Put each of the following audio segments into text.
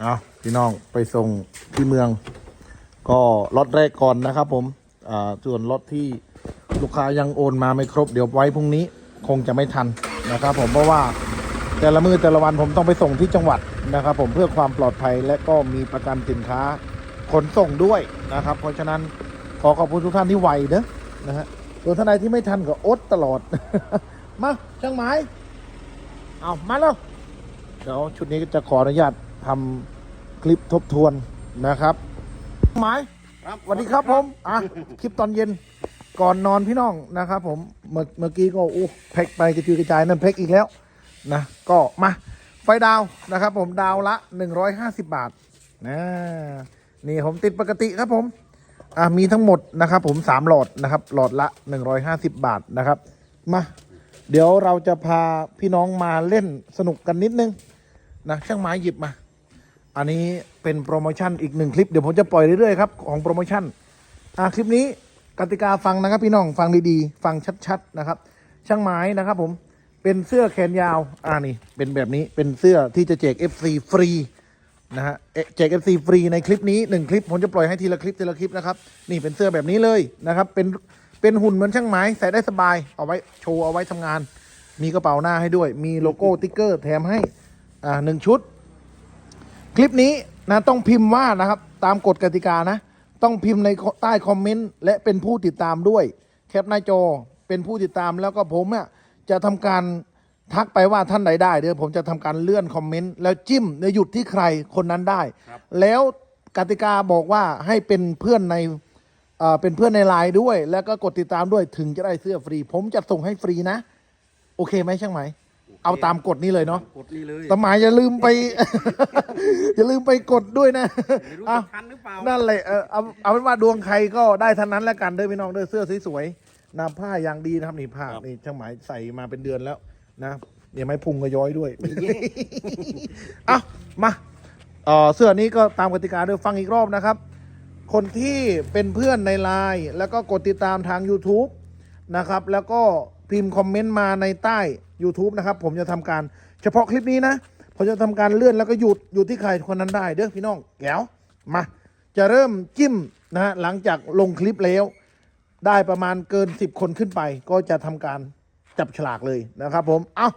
เอาพี่น้องไปส่งที่เมือง ก็รถแรกก่อนนะครับ ผมอ่าส่วนรถที่ลูกค้ายังโอนมาไม่ครบเดี๋ยวไว้พรุ่งนี้คงจะไม่ทันนะครับ ผมเพราะว่าแต่ละมือแต่ละวันผมต้องไปส่งที่จังหวัดนะครับ ผมเพื่อความปลอดภัยและก็มีประกันสินค้าขนส่งด้วยนะครับ เพราะฉะนั้นขอขอบคุณทุกท่านที่ไวเนอะนะฮะส่วนท่านใดที่ไม่ทันก็อดตลอด มาช่างไม้เอามาแล้วเดี๋ยวชุดนี้จะขออนุญาต ทำคลิปทบทวนนะครับหมายครับสวัสดีครับผมอะคลิปตอนเย็นก่อนนอนพี่น้องนะครับผมเมื่อเมื่อกี้ก็อู้แพ็กไปกระจุยกระจายนั่นแพ็กอีกแล้วนะก็มาไฟดาวนะครับผมดาวละ 150 บาทนะนี่ผมติดปกติครับผมอะมีทั้งหมดนะครับผม3หลอดนะครับหลอดละ 150 บาทนะครับมาเดี๋ยวเราจะพาพี่น้องมาเล่นสนุกกันนิดนึงนะช่างไม้หยิบมา อันนี้เป็นโปรโมชั่นอีกหนึ่งคลิปเดี๋ยวผมจะปล่อยเรื่อยๆครับของโปรโมชั่นอ่าคลิปนี้กติกาฟังนะครับพี่น้องฟังดีๆ ฟังชัดๆนะครับ ช่างไม้นะครับผมเป็นเสื้อแขนยาวอ่านี่เป็นแบบนี้เป็นเสื้อที่จะแจก FC ฟรีนะฮะเอ๊ะแจก FC ฟรีในคลิปนี้หนึ่งคลิปผมจะปล่อยให้ทีละคลิปทีละคลิปนะครับนี่เป็นเสื้อแบบนี้เลยนะครับเป็นเป็นหุ่นเหมือนช่างไม้ใส่ได้สบายเอาไว้โชว์เอาไว้ทำงาน มีกระเป๋าหน้าให้ด้วย มีโลโก้ติ๊กเกอร์แถมให้อ่าหนึ่งชุด คลิปนี้นะต้องพิมพ์ว่านะครับ ตามกฎกติกานะ ต้องพิมพ์ในใต้คอมเมนต์และเป็นผู้ติดตามด้วย แคปหน้าจอเป็นผู้ติดตามแล้วก็ผมเนี่ยจะทำการทักไปว่าท่านใดได้เดี๋ยวผมจะทำการเลื่อนคอมเมนต์แล้วจิ้มในหยุดที่ใครคนนั้นได้ แล้วกติกาบอกว่าให้เป็นเพื่อนในเอ่อเป็นเพื่อนในไลน์ด้วย แล้วก็กดติดตามด้วยถึงจะได้เสื้อฟรี ผมจะส่งให้ฟรีนะ โอเคไหมช่างไหม เอาตามกฎนี้เลยเนาะกดนี่เลยสมัยอย่าลืมไป อย่าลืมไปกดด้วยนะไม่รู้เอาจะทันหรือเปล่านั่นแหละเออเอาเอาเป็นว่าดวงใครก็ได้ทั้งนั้นแล้วกันเด้อพี่น้องเด้อเสื้อสวยๆนาผ้าอย่างดีนะครับนี่ผ้านี่ช่างหมายใส่มาเป็นเดือนแล้วนะเดี๋ยวไม่พุงก็ย้อยด้วย เอามาเออเสื้อนี้ก็ตามกติกาด้วยฟังอีกรอบนะครับ คนที่เป็นเพื่อนในไลน์แล้วก็กดติดตามทาง YouTube นะครับ แล้วก็พิมพ์คอมเมนต์มาในใต้ YouTube นะครับ ผมจะทำการเฉพาะคลิปนี้นะผมจะทำการเลื่อนแล้วก็หยุดหยุดที่ใครคนนั้นได้เด้อพี่น้องแก้วมาจะเริ่มจิ้มนะฮะหลังจากลงคลิปแล้ว ได้ประมาณเกิน 10 คนขึ้นไป ก็จะทำการจับฉลากเลยนะครับ ผมเอา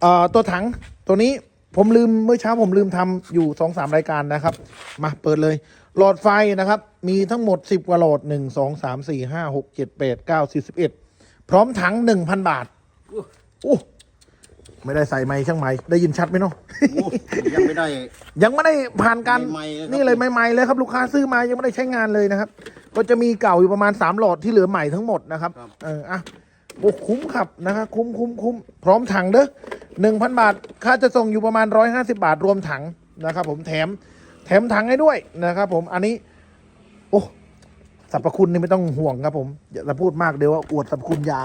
เอ่อตัวถังตัวนี้ผมลืมเมื่อเช้าผมลืมทำอยู่สองสามรายการนะครับ มาเปิดเลย หลอดไฟนะครับ มีทั้งหมด 10 กว่าหลอด 1 2 3 4 5 6 7 8 9 10 11 พร้อมถัง 1,000 บาท อู้ไม่ได้ใส่ไม้ช่างไม้ได้ยินชัดไหมเนาะโอ้ยังไม่ได้ ยังไม่ได้ผ่านการใหม่ๆเลยครับ นี่เลยใหม่ๆเลยครับ ลูกค้าซื้อมายังไม่ได้ใช้งานเลยนะครับ ก็จะมีเก่าอยู่ประมาณ 3 หลอดที่เหลือใหม่ทั้งหมดนะครับเอออะโอ้คุ้มครับนะครับคุ้มคุ้มคุ้มพร้อมถังเด้อหนึ่งพันบาท ค่าจะส่งอยู่ประมาณร้อยห้าสิบาทรวมถังนะครับ ผมแถม แถมถังให้ด้วยนะครับ ผมอันนี้ โอ้ สรรพคุณนี่ไม่ต้องห่วงครับผมอย่าจะพูดมากเดี๋ยวว่าอวดสรรพคุณยา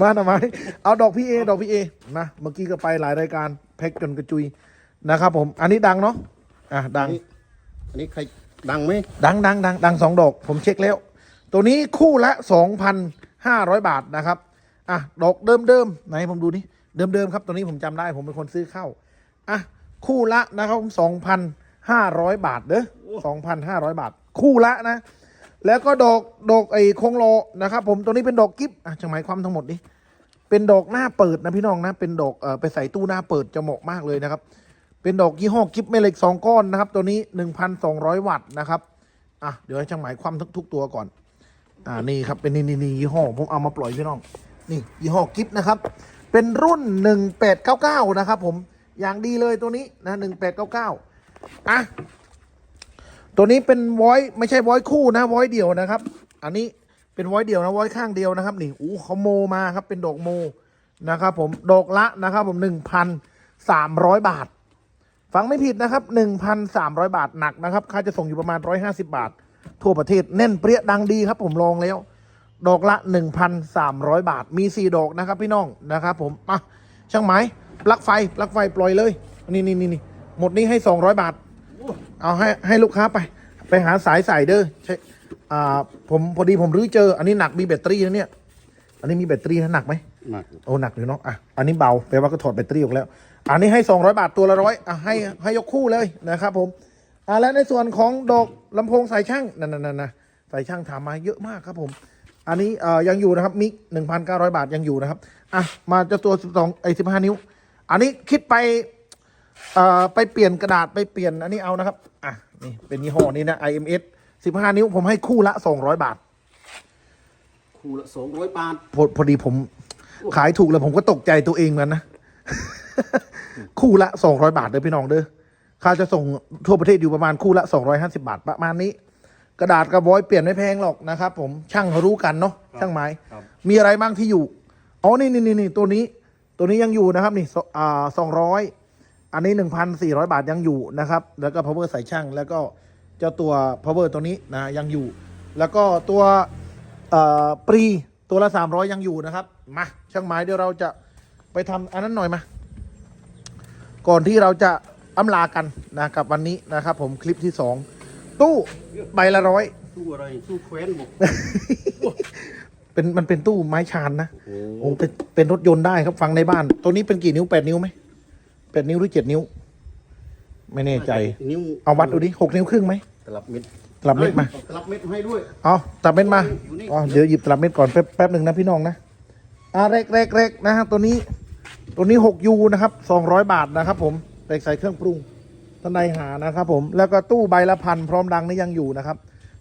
มาหน่อยมาเอาดอกพี่เอดอกพี่เอนะเมื่อกี้ก็ไปหลายรายการแพ็กจนกระจุยนะครับ ผม อันนี้ดังเนาะอะดังอันนี้อันนี้ใครดังไหมดังดังดังดังสองดอก ผมเช็คแล้ว ตัวนี้คู่ละสองพันห้าร้อยบาทนะครับอะดอกเดิมเดิมๆไหนผมดูนี่เดิมเดิมๆครับตัวนี้ผมจำได้ผมเป็นคนซื้อเข้าอะคู่ละนะครับสองพัน ห้าร้อยบาทเด้อสองพันห้าร้อยบาท คู่ละนะ แล้วก็ดอกดอกไอ้คงโลนะครับผมตัวนี้เป็นดอกกิฟต์อะจังหมายความทั้งหมดนี้เป็นดอกหน้าเปิดนะพี่น้องนะ เป็นดอกเออไปใส่ตู้หน้าเปิดจะเหมาะมากเลยนะครับ เป็นดอกยี่ห้อกิฟต์เมล็กสองก้อนนะครับ ตัวนี้หนึ่งพันสองร้อยวัตต์นะครับอะเดี๋ยวจังหมายความทุกทุกตัวก่อน อ่านี่ครับเป็นนี่นี่นยี่ห้อผมเอามาปล่อยพี่น้อง นี่ยี่ห้อกิฟต์นะครับเป็นรุ่นหนึ่งแปดเก้าเก้านะครับผมอย่างดีเลยตัวนี้นะหนึ่งแปดเก้าเก้า อะตัวนี้เป็นวอยไม่ใช่วอยคู่นะวอยเดียวนะครับ อันนี้เป็นวอยเดียวนะวอยข้างเดียวนะครับ นี่อู้เขาโมมาครับ เป็นดอกโมนะครับ ผมดอกละนะครับ ผมหนึ่งพันสามร้อยบาท ฟังไม่ผิดนะครับ1,300บาทหนักนะครับ ค่าจะส่งอยู่ประมาณ150บาท ทั่วประเทศแน่นเปรี้ยดังดีครับ ผมลองแล้ว ดอกละ1,300บาท มี4ดอกนะครับ พี่น้องนะครับ ผมอะช่างไหมปลั๊กไฟปลั๊กไฟปล่อยเลย นี่นี่นี่นี่ หมดนี้ให้200บาท เอาให้ให้ลูกค้าไป ไปหาสายใส่เด้อใช่อ่าผมพอดีผมรื้อเจอ อันนี้หนักมีแบตเตอรี่นะเนี่ย อันนี้มีแบตเตอรี่นะหนักไหมหนักโอ้หนักอยู่เนาะอะอันนี้เบาแปลว่าก็ถอดแบตเตอรี่ออกแล้ว อันนี้ให้200บาทตัวละร้อยอะให้ให้ยกคู่เลยนะครับผมอะและในส่วนของดอกลำโพงสายช่างนั่นนั่นนะสายช่างถามมาเยอะมากครับผม อันนี้เอ่อยังอยู่นะครับมิก1,900บาทยังอยู่นะครับอะมาเจะตัว12ไอ้15นิ้ว อันนี้คิดไปเอ่อ ไปเปลี่ยนกระดาษไปเปลี่ยนอันนี้เอานะครับ อะนี่เป็นยี่ห้อนี้นะ IMS 15 นิ้วผมให้คู่ละ 200 บาท คู่ละสองร้อยบาท พอพอดีผมขายถูกแล้วผมก็ตกใจตัวเองเหมือนกันนะ คู่ละสองร้อยบาทเลยพี่น้องเด้อค่าจะส่งทั่วประเทศอยู่ประมาณคู่ละสองร้อยห้าสิบาทประมาณนี้ กระดาษกระบอยเปลี่ยนไม่แพงหรอกนะครับผมช่างเขารู้กันเนาะช่างไม้ ครับ มีอะไรบ้างที่อยู่ อ๋อ นี่นี่นี่นี่ตัวนี้ ตัวนี้ยังอยู่นะครับ นี่สอ่าสองร้อย อันนี้หนึ่งพันสี่ร้อยบาทยังอยู่นะครับ แล้วก็ power ใส่ช่าง แล้วก็เจ้าตัว power ตัวนี้นะยังอยู่ แล้วก็ตัวเอ่อปรีตัวละสามร้อยยังอยู่นะครับ มาช่างไม้เดี๋ยวเราจะไปทำอันนั้นหน่อยมา ก่อนที่เราจะอำลากันนะกับวันนี้นะครับ ผมคลิปที่สองตู้ใบละร้อยตู้อะไรตู้แคว้นบอกเป็นมันเป็นตู้ไม้ชานนะโอ้โอ้เป็นเป็นรถยนต์ได้ครับฟังในบ้าน ตัวนี้เป็นกี่นิ้วแปดนิ้วไหมแป ดนิ้วหรือเจ็ดนิ้ว ไม่แน่ใจ นิ้วเอาวัดดูดิหกนิ้วครึ่งไหมตลับเม็ดตลับเม็ดมาอ้ยตลับเม็ดให้ด้วย เอาตลับเม็ดมาอยู่นี่อ๋อเดี๋ยวหยิบตลับเม็ดก่อนแป๊บแป๊บหนึ่งนะพี่น้องนะอ่าแรกแรกแรกนะฮะตัวนี้ ตัวนี้หกยูนะครับสองร้อยบาทนะครับผมไปใส่เครื่องปรุงท่านใดหานะครับผมแล้วก็ตู้ใบละพันพร้อมดังนี่ยังอยู่นะครับ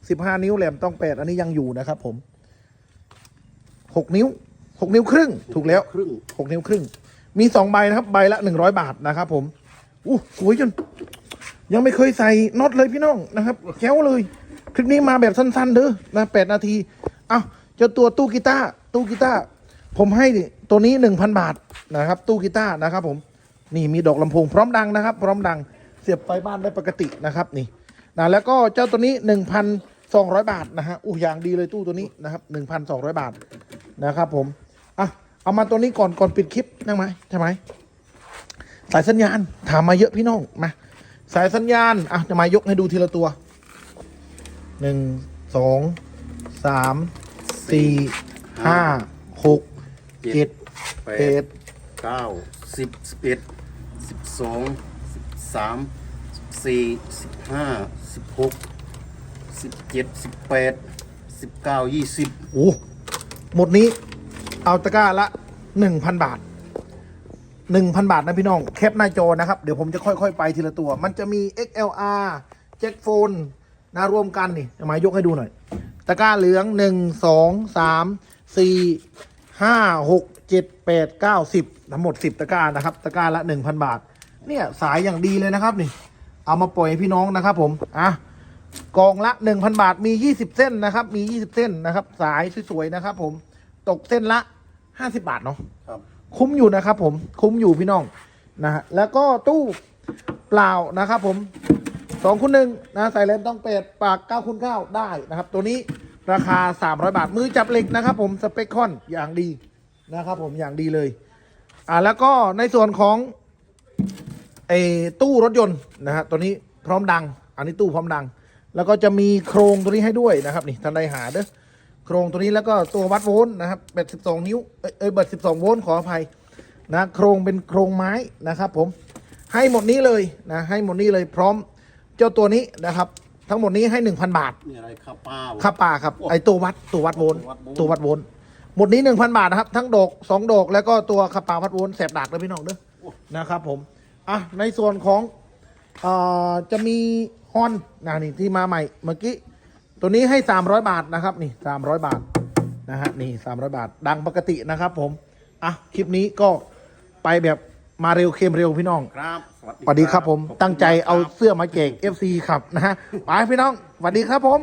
สิบห้านิ้วแหลมต้องแปดอันนี้ยังอยู่นะครับผมหกนิ้วหกนิ้วครึ่ง ถูกแล้วครึ่งหกนิ้วครึ่ง มีสองใบนะครับ ใบละหนึ่งร้อยบาทนะครับผมอู้สวยจน ยังไม่เคยใส่น็อตเลยพี่น้องนะครับแก้วเลย คลิปนี้มาแบบสั้นๆเด้อนะแปดนาทีเอ้าเจ้าตัวตู้กีตาร์ตู้กีตาร์ผมให้ตัวนี้หนึ่งพันบาทนะครับ ตู้กีตาร์นะครับ ผม นี่มีดอกลำโพงพร้อมดังนะครับ พร้อมดัง เสียบไฟบ้านได้ปกตินะครับนี่นะแล้วก็เจ้าตัวนี้หนึ่งพันสองร้อยบาทนะฮะอู้อย่างดีเลยตู้ตัวนี้นะครับหนึ่งพันสองร้อยบาทนะครับผม เอามาตัวนี้ก่อนก่อนปิดคลิปได้ไหมใช่ไหมสายสัญญาณถามมาเยอะพี่น้องมาสายสัญญาณอะจะมายกให้ดูทีละตัวหนึ่งสองสามสี่ห้าหกเจ็ดแปแปดดเก้าสิบสิบเอ็ดสิบสองสิบสามสิบสี่สิบห้าสิบหกสิบเจ็ดสิบแปดสิบเก้ายี่สิบโอ้หมดนี้ เอาตะกร้าละหนึ่งพันบาทหนึ่งพันบาทนะพี่น้อง แคปหน้าจอนะครับ เดี๋ยวผมจะค่อยๆ ไปทีละตัว มันจะมี XLR แจ็คโฟนนะรวมกันนี่จะมายกให้ดูหน่อย ตะกร้าเหลืองหนึ่งสองสามสี่ห้าหกเจ็ดแปดเก้าสิบทั้งหมดสิบตะกร้านะครับ ตะกร้าละหนึ่งพันบาท เนี่ยสายอย่างดีเลยนะครับนี่ เอามาปล่อยให้พี่น้องนะครับ ผมอะกองละ1,000บาทมี20เส้นนะครับ มี20เส้นนะครับ สายสวยๆนะครับ ผมตกเส้นละ 50บาทเนาะครับ คุ้มอยู่นะครับผมคุ้มอยู่พี่น้องนะฮะแล้วก็ตู้เปล่านะครับผมสองคูณหนึ่งนะใส่เลนส์ต้องเป็ดปาก9คูณ9ได้นะครับ ตัวนี้ราคา300บาทมือจับเหล็กนะครับผมสเปคคอนอย่างดีนะครับผมอย่างดีเลยอ่าแล้วก็ในส่วนของไอ้ตู้รถยนต์นะฮะตัวนี้พร้อมดัง อันนี้ตู้พร้อมดัง แล้วก็จะมีโครงตัวนี้ให้ด้วยนะครับ นี่ท่านใดหาเด้อ โครงตัวนี้แล้วก็ตัววัดโวลต์นะครับแบต12 นิ้วเอ้ยเอ้ยแบต12 โวลต์ขออภัยนะโครงเป็นโครงไม้นะครับผมให้หมดนี้เลยนะให้หมดนี้เลยพร้อมเจ้าตัวนี้นะครับ ทั้งหมดนี้ให้ 1,000 บาทนี่อะไรข้าวเปล่าค่าป่าครับไอตัววัดตัววัดโวลต์ตัววัดโวลต์ตัววัดโวลต์หมดนี้หนึ่งพันบาทนะครับ ทั้งดอกสองดอกแล้วก็ตัวค่าป่าวัดโวลต์แสบดากเลยพี่น้องเด้อนะครับผมอะในส่วนของเอ่อจะมีฮอนนะนี่ที่มาใหม่เมื่อกี้ ตัวนี้ให้ 300 บาทนะครับ นี่ 300 บาทนะฮะนี่ 300 บาท ดังปกตินะครับ ผมอะคลิปนี้ก็ไปแบบมาเร็วเค็มเร็วพี่น้องครับสวัสดีครับผมขอณตั้งใจเอาครับเสื้อมาแจก FC ครับนะฮะไปพี่น้องสวัสดีครับผม